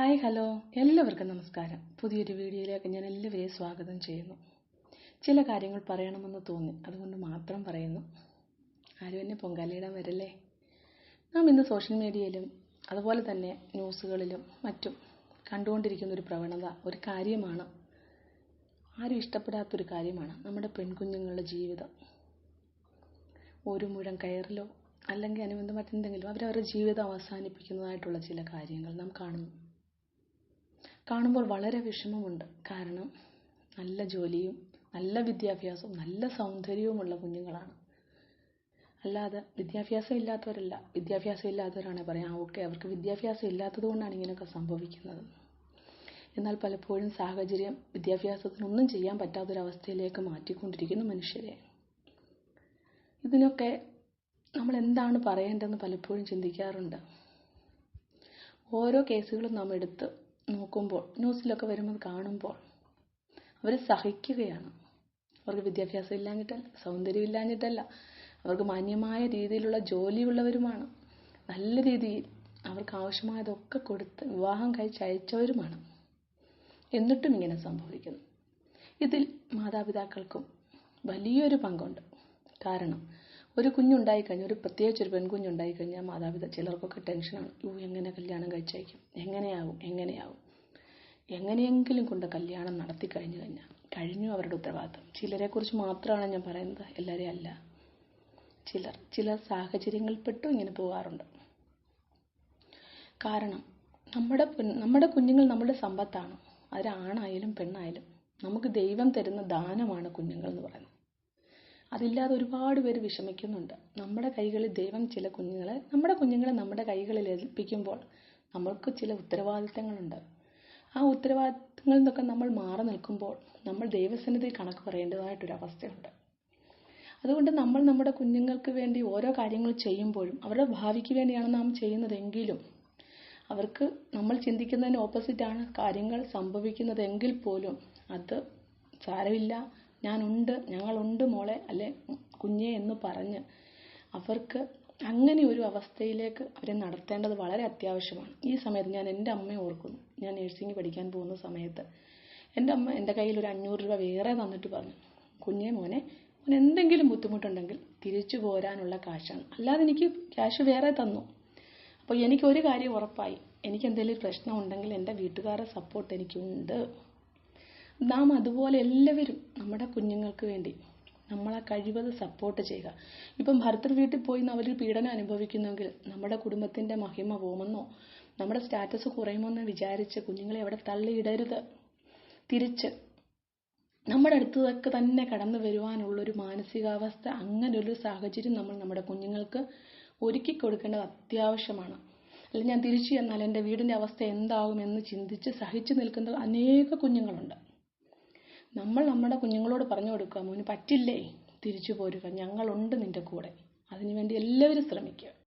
Hi hello. എല്ലാവർക്കും നമസ്കാരം. പുതിയൊരു വീഡിയോയിലേക്ക് ഞാൻ എല്ലാവരെയും സ്വാഗതം ചെയ്യുന്നു. ചില കാര്യങ്ങൾ പറയണമെന്ന് തോന്നി. അതുകൊണ്ട് മാത്രം പറയുന്നു. ആരും എന്നെ പൊങ്കാലയിടാൻ വരല്ലേ? നാം ഇന്ന് സോഷ്യൽ മീഡിയയിലും അതുപോലെ തന്നെ ന്യൂസുകളിലും മറ്റും കണ്ടുകൊണ്ടിരിക്കുന്ന ഒരു പ്രവണത ഒരു കാര്യമാണ്. ആരും ഇഷ്ടപ്പെടാത്തൊരു കാര്യമാണ് നമ്മുടെ പെൺകുഞ്ഞുങ്ങളുടെ ജീവിതം. ഒരു മുഴം കയറിലോ അല്ലെങ്കിൽ അനുബന്ധമായിട്ട് എന്തെങ്കിലും അവരവരുടെ ജീവിതം അവസാനിപ്പിക്കുന്നതായിട്ടുള്ള ചില കാര്യങ്ങൾ നാം കാണുന്നു. കാണുമ്പോൾ വളരെ വിഷമമുണ്ട്. കാരണം നല്ല ജോലിയും നല്ല വിദ്യാഭ്യാസവും നല്ല സൗന്ദര്യവുമുള്ള കുഞ്ഞുങ്ങളാണ്. അല്ലാതെ വിദ്യാഭ്യാസം ഇല്ലാത്തവരല്ല. വിദ്യാഭ്യാസം ഇല്ലാത്തവരാണ് പറയാം ഓക്കെ അവർക്ക് വിദ്യാഭ്യാസം ഇല്ലാത്തത് കൊണ്ടാണ് ഇങ്ങനെയൊക്കെ സംഭവിക്കുന്നത്. എന്നാൽ പലപ്പോഴും സാഹചര്യം വിദ്യാഭ്യാസത്തിനൊന്നും ചെയ്യാൻ പറ്റാത്തൊരവസ്ഥയിലേക്ക് മാറ്റിക്കൊണ്ടിരിക്കുന്നു മനുഷ്യരെ. ഇതിനൊക്കെ നമ്മൾ എന്താണ് പറയേണ്ടതെന്ന് പലപ്പോഴും ചിന്തിക്കാറുണ്ട്. ഓരോ കേസുകളും നാം എടുത്ത് നോക്കുമ്പോൾ ന്യൂസിലൊക്കെ വരുമ്പോൾ കാണുമ്പോൾ അവർ സഹിക്കുകയാണ്. അവർക്ക് വിദ്യാഭ്യാസം ഇല്ലാഞ്ഞിട്ടല്ല സൗന്ദര്യം ഇല്ലാഞ്ഞിട്ടല്ല. അവർക്ക് മാന്യമായ രീതിയിലുള്ള ജോലിയുള്ളവരുമാണ്. നല്ല രീതിയിൽ അവർക്ക് ആവശ്യമായതൊക്കെ കൊടുത്ത് വിവാഹം കഴിച്ച് അയച്ചവരുമാണ്. എന്നിട്ടും ഇങ്ങനെ സംഭവിക്കുന്നു. ഇതിൽ മാതാപിതാക്കൾക്കും വലിയൊരു പങ്കുണ്ട്. കാരണം ഒരു കുഞ്ഞുണ്ടായി കഴിഞ്ഞാൽ ഒരു പ്രത്യേകിച്ച് ഒരു പെൺകുഞ്ഞുണ്ടായി കഴിഞ്ഞാൽ മാതാപിതാ ചിലർക്കൊക്കെ ടെൻഷനാണ്. യൂ എങ്ങനെ കല്യാണം കഴിച്ചയക്കും? എങ്ങനെയാവും? എങ്ങനെയാവും? എങ്ങനെയെങ്കിലും കൊണ്ട് കല്യാണം നടത്തി കഴിഞ്ഞു കഴിഞ്ഞാൽ കഴിഞ്ഞു അവരുടെ ഉത്തരവാദിത്തം. ചിലരെക്കുറിച്ച് മാത്രമാണ് ഞാൻ പറയുന്നത്. എല്ലാവരെയും അല്ല. ചിലർ ചില സാഹചര്യങ്ങളിൽപ്പെട്ടും ഇങ്ങനെ പോകാറുണ്ട് കാരണം നമ്മുടെ നമ്മുടെ കുഞ്ഞുങ്ങൾ നമ്മുടെ സമ്പത്താണ്. അതൊരാണായാലും പെണ്ണായാലും നമുക്ക് ദൈവം തരുന്ന ദാനമാണ് കുഞ്ഞുങ്ങൾ എന്ന് പറയുന്നത്. അതില്ലാതെ ഒരുപാട് പേര് വിഷമിക്കുന്നുണ്ട്. നമ്മുടെ കൈകളിൽ ദൈവം ചില കുഞ്ഞുങ്ങളെ നമ്മുടെ കുഞ്ഞുങ്ങളെ നമ്മുടെ കൈകളിൽ ഏൽപ്പിക്കുമ്പോൾ നമ്മൾക്ക് ചില ഉത്തരവാദിത്തങ്ങളുണ്ട്. ആ ഉത്തരവാദിത്തങ്ങളിൽ നിന്നൊക്കെ നമ്മൾ മാറി നിൽക്കുമ്പോൾ നമ്മൾ ദൈവസന്നിധി കണക്ക് പറയേണ്ടതായിട്ടൊരവസ്ഥയുണ്ട്. അതുകൊണ്ട് നമ്മൾ നമ്മുടെ കുഞ്ഞുങ്ങൾക്ക് വേണ്ടി ഓരോ കാര്യങ്ങൾ ചെയ്യുമ്പോഴും അവരുടെ ഭാവിക്ക് വേണ്ടിയാണ് നാം ചെയ്യുന്നതെങ്കിലും അവർക്ക് നമ്മൾ ചിന്തിക്കുന്നതിന് ഓപ്പോസിറ്റാണ് കാര്യങ്ങൾ സംഭവിക്കുന്നതെങ്കിൽ പോലും അത് സാരമില്ല. ഞാനുണ്ട് ഞങ്ങളുണ്ട് മോളെ അല്ലെ കുഞ്ഞേ എന്ന് പറഞ്ഞ് അവർക്ക് അങ്ങനെ ഒരു അവസ്ഥയിലേക്ക് അവരെ നടത്തേണ്ടത് വളരെ അത്യാവശ്യമാണ്. ഈ സമയത്ത് ഞാൻ എന്റെ അമ്മയെ ഓർക്കുന്നു. ഞാൻ നഴ്സിംഗ് പഠിക്കാൻ പോകുന്ന സമയത്ത് എന്റെ അമ്മ എന്റെ കയ്യിൽ ഒരു അഞ്ഞൂറ് രൂപ വേറെ തന്നിട്ട് പറഞ്ഞു കുഞ്ഞേ മോനെ മോൻ എന്തെങ്കിലും ബുദ്ധിമുട്ടുണ്ടെങ്കിൽ തിരിച്ചു പോരാനുള്ള കാശാണ്. അല്ലാതെ എനിക്ക് ക്യാഷ് വേറെ തന്നു. അപ്പോൾ എനിക്കൊരു കാര്യം ഉറപ്പായി എനിക്ക് എന്തെങ്കിലും പ്രശ്നം ഉണ്ടെങ്കിൽ എന്റെ വീട്ടുകാരുടെ സപ്പോർട്ട് എനിക്കുണ്ട്. നാം അതുപോലെ എല്ലാവരും നമ്മുടെ കുഞ്ഞുങ്ങൾക്ക് വേണ്ടി നമ്മളെ കഴിവത് സപ്പോർട്ട് ചെയ്യുക. ഇപ്പം ഭർത്തൃ വീട്ടിൽ പോയി അവർ പീഡനം അനുഭവിക്കുന്നെങ്കിൽ നമ്മുടെ കുടുംബത്തിന്റെ മഹിമ പോകുമെന്നോ നമ്മുടെ സ്റ്റാറ്റസ് കുറയുമെന്ന് വിചാരിച്ച് കുഞ്ഞുങ്ങളെ അവിടെ തള്ളിയിടരുത്. തിരിച്ച് നമ്മുടെ അടുത്തതൊക്കെ തന്നെ കടന്നു വരുവാനുള്ളൊരു മാനസികാവസ്ഥ അങ്ങനെ ഒരു സാഹചര്യം നമ്മൾ നമ്മുടെ കുഞ്ഞുങ്ങൾക്ക് ഒരുക്കി കൊടുക്കേണ്ടത് അത്യാവശ്യമാണ്. അല്ലെങ്കിൽ ഞാൻ തിരിച്ചു ചെന്നാൽ എന്റെ വീടിന്റെ അവസ്ഥ എന്താകുമെന്ന് ചിന്തിച്ച് സഹിച്ചു നിൽക്കുന്ന അനേക കുഞ്ഞുങ്ങളുണ്ട്. നമ്മൾ നമ്മുടെ കുഞ്ഞുങ്ങളോട് പറഞ്ഞു കൊടുക്കുക മോന് പറ്റില്ലേ? തിരിച്ചു പോരുക. ഞങ്ങളുണ്ട് നിന്റെ കൂടെ. അതിനുവേണ്ടി എല്ലാവരും ശ്രമിക്കുക.